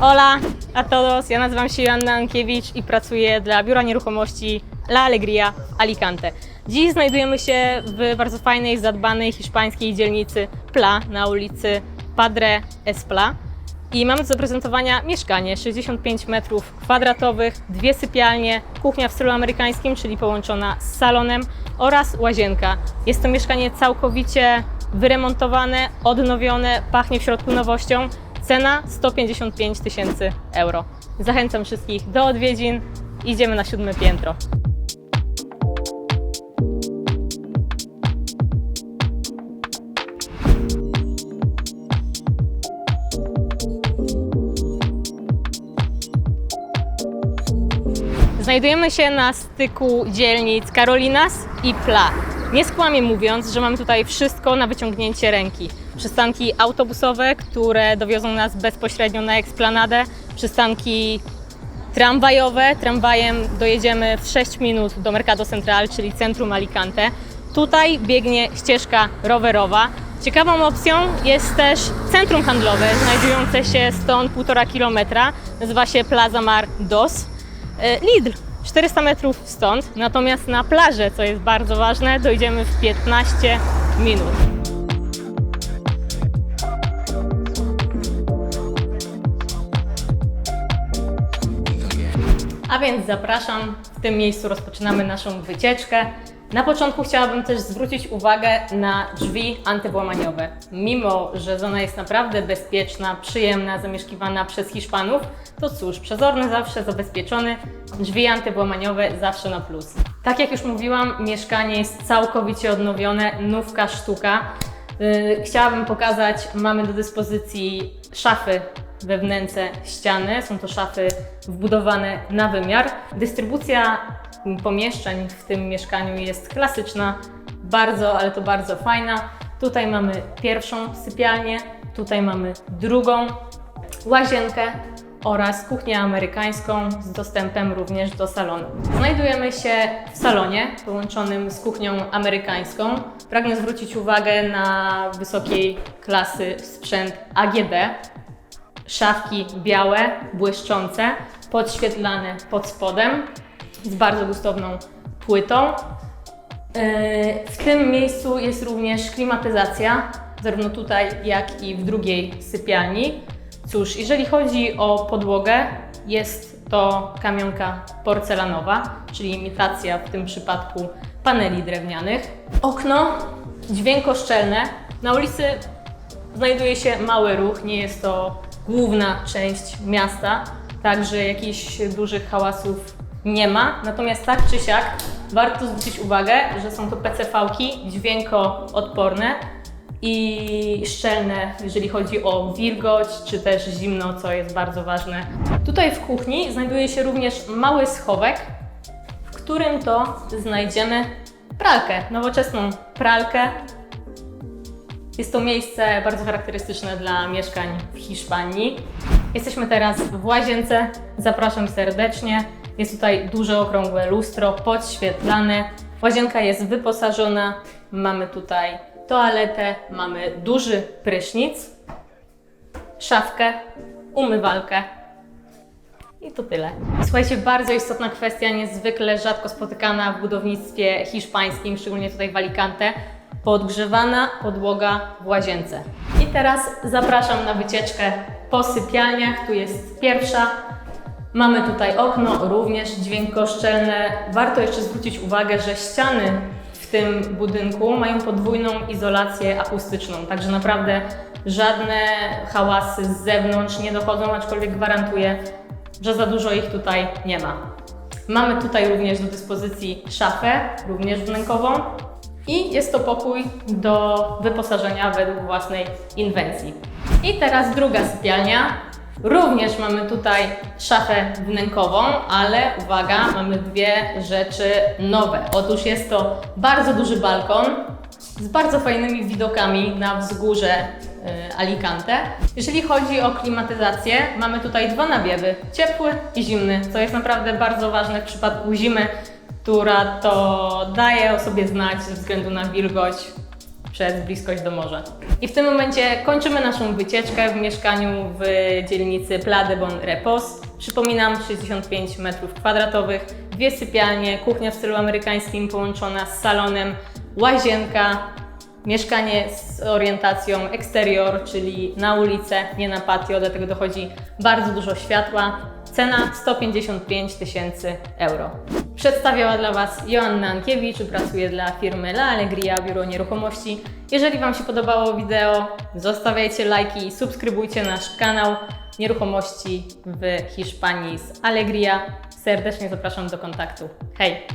Hola a todos, ja nazywam się Joanna Ankiewicz i pracuję dla Biura Nieruchomości La Alegria Alicante. Dziś znajdujemy się w bardzo fajnej, zadbanej hiszpańskiej dzielnicy Pla na ulicy Padre Espla. I mamy do zaprezentowania mieszkanie 65 metrów kwadratowych, dwie sypialnie, kuchnia w stylu amerykańskim, czyli połączona z salonem oraz łazienka. Jest to mieszkanie całkowicie wyremontowane, odnowione, pachnie w środku nowością. Cena 155 tysięcy euro. Zachęcam wszystkich do odwiedzin. Idziemy na siódme piętro. Znajdujemy się na styku dzielnic Carolinas i Pla. Nie skłamię mówiąc, że mamy tutaj wszystko na wyciągnięcie ręki. Przystanki autobusowe, które dowiozą nas bezpośrednio na eksplanadę, przystanki tramwajowe. Tramwajem dojedziemy w 6 minut do Mercado Central, czyli centrum Alicante. Tutaj biegnie ścieżka rowerowa. Ciekawą opcją jest też centrum handlowe, znajdujące się stąd 1,5 kilometra. Nazywa się Plaza Mar Dos. E, Lidl 400 metrów stąd, natomiast na plażę, co jest bardzo ważne, dojdziemy w 15 minut. A więc zapraszam, w tym miejscu rozpoczynamy naszą wycieczkę. Na początku chciałabym też zwrócić uwagę na drzwi antywłamaniowe. Mimo, że zona jest naprawdę bezpieczna, przyjemna, zamieszkiwana przez Hiszpanów, to cóż, przezorny zawsze zabezpieczony, drzwi antywłamaniowe zawsze na plus. Tak jak już mówiłam, mieszkanie jest całkowicie odnowione, nówka sztuka. Yy, Chciałabym pokazać, mamy do dyspozycji szafy we wnęce ściany. Są to szafy wbudowane na wymiar. Dystrybucja pomieszczeń w tym mieszkaniu jest klasyczna, bardzo, ale to bardzo fajna. Tutaj mamy pierwszą sypialnię, tutaj mamy drugą łazienkę oraz kuchnię amerykańską z dostępem również do salonu. Znajdujemy się w salonie połączonym z kuchnią amerykańską. Pragnę zwrócić uwagę na wysokiej klasy sprzęt AGD, szafki białe, błyszczące, podświetlane pod spodem, z bardzo gustowną płytą. Yy, W tym miejscu jest również klimatyzacja, zarówno tutaj, jak i w drugiej sypialni. Cóż, jeżeli chodzi o podłogę, jest to kamionka porcelanowa, czyli imitacja w tym przypadku paneli drewnianych. Okno dźwiękoszczelne. Na ulicy znajduje się mały ruch, nie jest to główna część miasta, także jakichś dużych hałasów nie ma. Natomiast tak czy siak warto zwrócić uwagę, że są to PCV-ki dźwiękoodporne i szczelne, jeżeli chodzi o wilgoć czy też zimno, co jest bardzo ważne. Tutaj w kuchni znajduje się również mały schowek, w którym to znajdziemy pralkę, nowoczesną pralkę jest to miejsce bardzo charakterystyczne dla mieszkań w Hiszpanii. Jesteśmy teraz w łazience. Zapraszam serdecznie. Jest tutaj duże okrągłe lustro, podświetlane. Łazienka jest wyposażona. Mamy tutaj toaletę, mamy duży prysznic, szafkę, umywalkę. I to tyle. Słuchajcie, bardzo istotna kwestia, niezwykle rzadko spotykana w budownictwie hiszpańskim, szczególnie tutaj w Alicante. Podgrzewana podłoga w łazience. I teraz zapraszam na wycieczkę po sypialniach. Tu jest pierwsza. Mamy tutaj okno, również dźwiękoszczelne. Warto jeszcze zwrócić uwagę, że ściany w tym budynku mają podwójną izolację akustyczną, także naprawdę żadne hałasy z zewnątrz nie dochodzą, aczkolwiek gwarantuję, że za dużo ich tutaj nie ma. Mamy tutaj również do dyspozycji szafę, również wnękową i jest to pokój do wyposażenia według własnej inwencji. I teraz druga sypialnia. Również mamy tutaj szafę wnękową, ale uwaga, mamy dwie rzeczy nowe. Otóż jest to bardzo duży balkon z bardzo fajnymi widokami na wzgórze y, Alicante. Jeżeli chodzi o klimatyzację, mamy tutaj dwa nawiewy, ciepły i zimny, co jest naprawdę bardzo ważne w przypadku zimy, która to daje o sobie znać ze względu na wilgoć przez bliskość do morza. I w tym momencie kończymy naszą wycieczkę w mieszkaniu w dzielnicy Pla de Bon Repos. Przypominam, 65 m2, dwie sypialnie, kuchnia w stylu amerykańskim połączona z salonem, łazienka, Mieszkanie z orientacją eksterior, czyli na ulicę, nie na patio, do tego dochodzi bardzo dużo światła. Cena 155 tysięcy euro. Przedstawiała dla Was Joanna Ankiewicz, pracuję dla firmy La Alegria Biuro Nieruchomości. Jeżeli Wam się podobało wideo, zostawiajcie lajki i subskrybujcie nasz kanał Nieruchomości w Hiszpanii z Alegria. Serdecznie zapraszam do kontaktu. Hej!